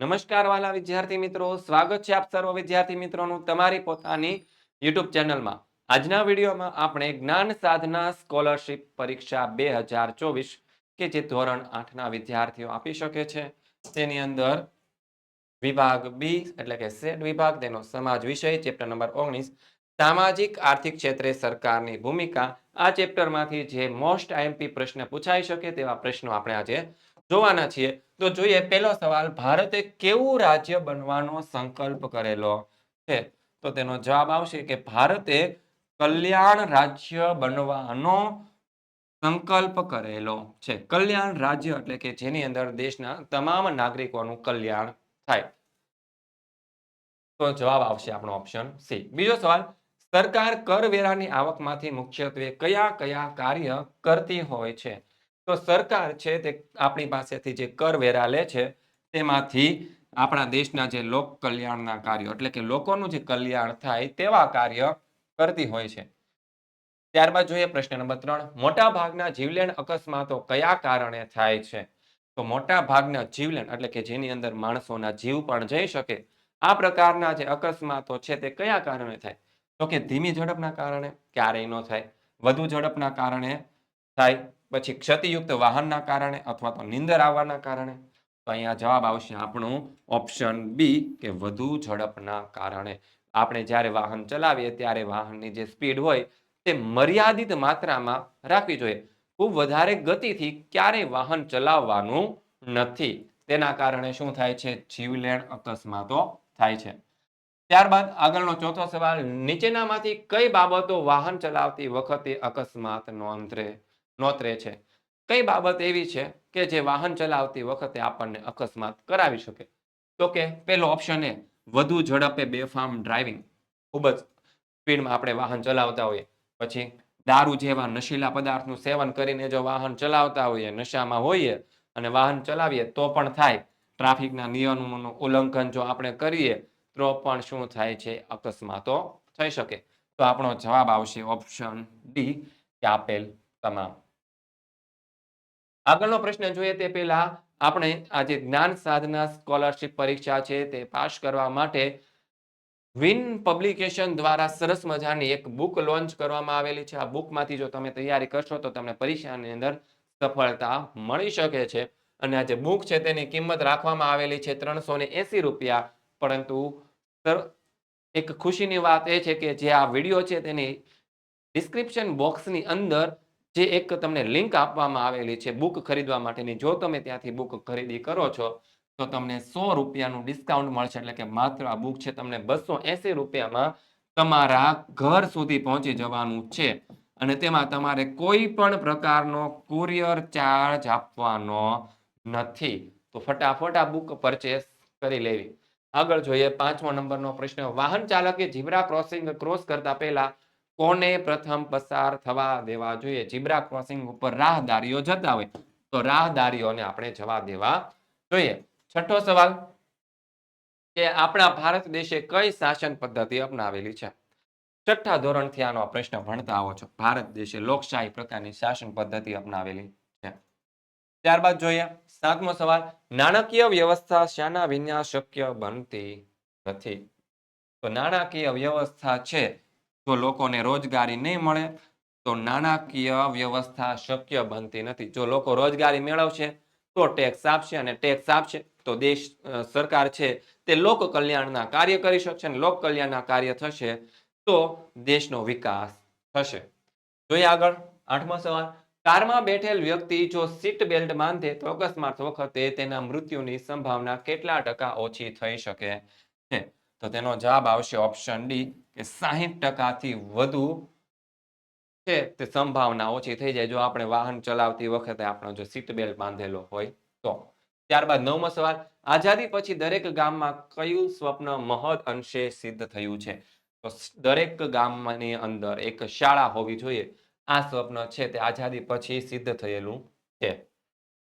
નમસ્કાર વાલા વિદ્યાર્થી મિત્રો, સ્વાગત છે આપ સર્વ વિદ્યાર્થી મિત્રોનું તમારી પોતાની યુટ્યુબ ચેનલમાં. આજના વિડીયોમાં આપણે જ્ઞાન સાધના સ્કોલરશિપ પરીક્ષા બે કે જે ધોરણ આઠના વિદ્યાર્થીઓ આપી શકે છે. તેની અંદર વિભાગ બી એટલે કે સેટ વિભાગ, તેનો સમાજ વિષય, ચેપ્ટર નંબર ઓગણીસ, સામાજિક, આર્થિક ક્ષેત્રે સરકારની ભૂમિકા, આ ચેપ્ટરમાંથી જે મોસ્ટ આઈએમપી પ્રશ્ન પૂછાઈ શકે તેવા પ્રશ્નો આપણે આજે જોવાના છીએ. તો જોઈએ, પહેલો સવાલ, ભારતે કેવું રાજ્ય બનવાનો સંકલ્પ કરેલો છે? તો તેનો જવાબ આવશે કે ભારતે કલ્યાણ રાજ્ય બનવાનો સંકલ્પ કરેલો છે. કલ્યાણ રાજ્ય એટલે કે જેની અંદર દેશના તમામ નાગરિકોનું કલ્યાણ થાય. તો જવાબ આવશે આપણો ઓપ્શન સી બીજો સવાલ, સરકાર કરવેરાની આવકમાંથી મુખ્યત્વે કયા કયા કાર્ય કરતી હોય છે? તો સરકાર છે તે આપણી પાસેથી જે કરવેરા લે છે, તેમાંથી આપણા દેશના જે લોક કલ્યાણના કાર્યો, એટલે કે લોકોનું જે કલ્યાણ થાય તેવા કાર્ય કરતી હોય છે. ત્યારબાદ જોઈએ પ્રશ્ન નંબર ત્રણ. મોટા ભાગના જીવલેણ અકસ્માતો કયા કારણે થાય છે? તો મોટા ભાગના જીવલેણ, એટલે કે જેની અંદર માણસોના જીવ પણ જઈ શકે, આ પ્રકારના જે અકસ્માતો છે તે કયા કારણે થાય? તો કે ધીમી ઝડપના કારણે ક્યારેય ન થાય, વધુ ઝડપના કારણે થાય પછી ક્ષતિયુક્ત વાહનના કારણે અથવા તો નીંદર આવવાના કારણે? તો અહીંયા જવાબ આવશે આપણું ઓપ્શન બી કે વધુ ઝડપના કારણે. આપણે જ્યારે વાહન ચલાવીએ ત્યારે વાહનની જે સ્પીડ હોય તે મર્યાદિત માત્રામાં રાખવી જોઈએ. ખૂબ વધારે ગતિથી ક્યારેય વાહન ચલાવવાનું નથી. તેના કારણે શું થાય છે? જીવલેણ અકસ્માતો થાય છે. ત્યારબાદ આગળનો ચોથો સવાલ, નીચેનામાંથી કઈ બાબતો વાહન ચલાવતી વખતે અકસ્માત નોંધરે નોતરે છે. કઈ બાબત એવી છે કે જે વાહન ચલાવતી વખતે આપણને અકસ્માત કરાવી શકે? તો કે પેલો ઓપ્શન એ વધુ ઝડપે બેફામ ડ્રાઇવિંગ ખૂબ જ સ્પીડમાં આપણે વાહન ચલાવતા હોઈએ. પછી દારૂ જેવા નશીલા પદાર્થનું સેવન કરીને જો વાહન ચલાવતા હોઈએ, નશામાં હોઈએ અને વાહન ચલાવીએ, તો પણ થાય. ટ્રાફિકના નિયમોનું ઉલ્લંઘન જો આપણે કરીએ, તો પણ શું થાય છે? અકસ્માતો થઈ શકે. તો આપણો જવાબ આવશે ઓપ્શન ડી કે આપેલ તમામ. આગળનો પ્રશ્ન જોઈએ તે પહેલા આપણે આજે જ્ઞાન સાધના સ્કોલરશિપ પરીક્ષા છે તે પાસ કરવા માટે વિન પબ્લિકેશન દ્વારા સરસ મજાની એક બુક લોન્ચ કરવામાં આવેલી છે. આ બુકમાંથી જો તમે તૈયારી કરશો તો તમને પરીક્ષાની અંદર સફળતા મળી શકે છે. અને આ જે બુક છે તેની કિંમત રાખવામાં આવેલી છે ત્રણસો રૂપિયા. પરંતુ એક ખુશીની વાત એ છે કે જે આ વીડિયો છે તેની ડિસ્ક્રિપ્શન બોક્સની અંદર જે એક તમને લિંક આપવામાં આવેલી છે બુક ખરીદવા માટેની, જો તમે ત્યાંથી બુક ખરીદી કરો છો, તો તમને સો રૂપિયાનું ડિસ્કાઉન્ટ મળશે. એટલે કે માત્ર આ બુક છે તમને બસો એસી રૂપિયામાં તમારા ઘર સુધી પહોંચી જવાનું છે. અને તેમાં તમારે કોઈ પણ પ્રકારનો કુરિયર ચાર્જ આપવાનો નથી. તો ફટાફટ આ બુક પરચેસ કરી લેવી. આગળ જોઈએ પાંચમો નંબરનો પ્રશ્ન. વાહન ચાલકે ઝીબ્રા ક્રોસિંગ ક્રોસ કરતા પહેલા કોને પ્રથમ પસાર થવા દેવા જોઈએ? જીબ્રા ક્રોસિંગ ઉપર રાહદારીઓ જતા હોય. તો રાહદારીઓને આપણે જવા દેવા જોઈએ. છઠ્ઠો સવાલ કે આપણા ભારત દેશે કઈ શાસન પદ્ધતિ અપનાવેલી છે? છઠ્ઠા ધોરણથી આનો પ્રશ્ન ભણતા આવો છો. ભારત દેશે લોકશાહી પ્રકારની શાસન પદ્ધતિ અપનાવેલી છે. ત્યારબાદ જોઈએ સાતમો સવાલ, નાણાકીય વ્યવસ્થા શાના વિના શક્ય બનતી નથી. તો નાણાકીય વ્યવસ્થા છે જો લોકોને રોજગારી નહીં મળે, તો નાણાકીય વ્યવસ્થા શક્ય બનતી નથી. જો લોકો રોજગારી મેળવશે, તો ટેક્સ આપશે અને ટેક્સ આપશે, તો દેશ સરકાર છે તે લોક કલ્યાણના કાર્ય કરી શકશે અને લોક કલ્યાણના કાર્ય થશે, તો દેશનો વિકાસ થશે. જોઈએ આગળ, આઠમો સવાલ. કારમાં બેઠેલ વ્યક્તિ જો સીટ બેલ્ટ બાંધે, તો અકસ્માત વખતે તેના મૃત્યુની સંભાવના કેટલા ટકા ઓછી થઈ શકે છે? તો તેનો જવાબ આવશે ઓપ્શન ડી કે સાહીઠ ટકાથી વધુ છે તે સંભાવના ઓછી થઈ જાય. જો આપણે વાહન ચલાવતી વખતે આપણો જો સીટ બેલ્ટ બાંધેલો હોય તો. ત્યારબાદ નવમો સવાલ, આઝાદી પછી દરેક ગામમાં કયું સ્વપ્ન મહદ અંશે સિદ્ધ થયું છે? તો દરેક ગામની અંદર એક શાળા હોવી જોઈએ. આ સ્વપ્ન છે તે આઝાદી પછી સિદ્ધ થયેલું છે.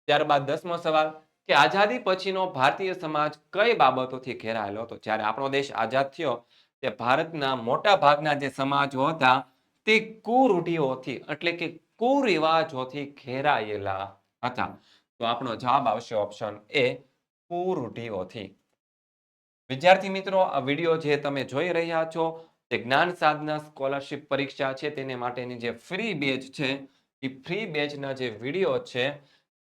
ત્યારબાદ દસમો સવાલ, કે આઝાદી પછીનો ભારતીય સમાજ કઈ બાબતોથી ઘેરાયેલો હતો? જ્યારે આપણો દેશ આઝાદ થયો તે ભારતના મોટા ભાગના જે સમાજો હતા, તે કુરૂઢિઓથી એટલે કે કુરિવાજોથી ઘેરાયેલા હતા. તો આપણો જવાબ આવશે ઓપ્શન એ કુરૂઢિઓથી વિદ્યાર્થી મિત્રો, આ વીડિયો જે તમે જોઈ રહ્યા છો, તે જ્ઞાન સાધના સ્કોલરશિપ પરીક્ષા છે. તેને માટેની જે ફ્રી બેચ છે, એ ફ્રી બેચના જે વીડિયો છે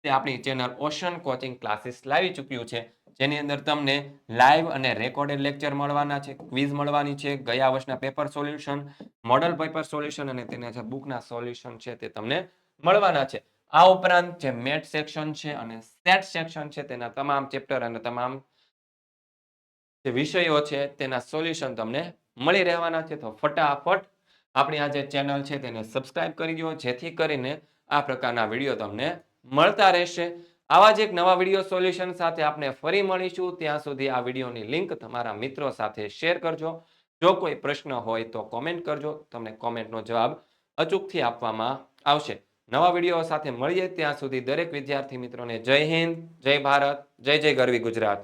તે આપણી ચેનલ ઓશન કોચિંગ ક્લાસીસ લાવી ચૂક્યું છે. જેની અંદર તમને લાઈવ અને રેકોર્ડેડ લેક્ચર મળવાના છે ક્વિઝ મળવાની છે, ગયા વર્ષના paper solution model paper solution અને તેના જે બુકના સોલ્યુશન છે તે તમને મળવાના છે. આ ઉપરાંત જે મેટ સેક્શન છે અને સેટ સેક્શન છે તેના તમામ ચેપ્ટર અને તમામ જે વિષયો છે તેના સોલ્યુશન તમને મળી રહેવાના છે. તો ફટાફટ આપણી આ જે ચેનલ છે તેને સબસ્ક્રાઇબ કરી દો, જેથી કરીને આ પ્રકારના વીડિયો તમને મળતા રહેશે. આવા જ એક નવા વીડિયો સોલ્યુશન સાથે આપણે ફરી મળીશું. ત્યાં સુધી આ વિડીયોની લિંક તમારા મિત્રો સાથે શેર કરજો. જો કોઈ પ્રશ્ન હોય તો કોમેન્ટ કરજો. તમને કોમેન્ટનો જવાબ અચૂકથી આપવામાં આવશે. નવા વીડિયો સાથે મળીએ ત્યાં સુધી દરેક વિદ્યાર્થી મિત્રોને જય હિન્દ, જય ભારત, જય જય ગરવી ગુજરાત.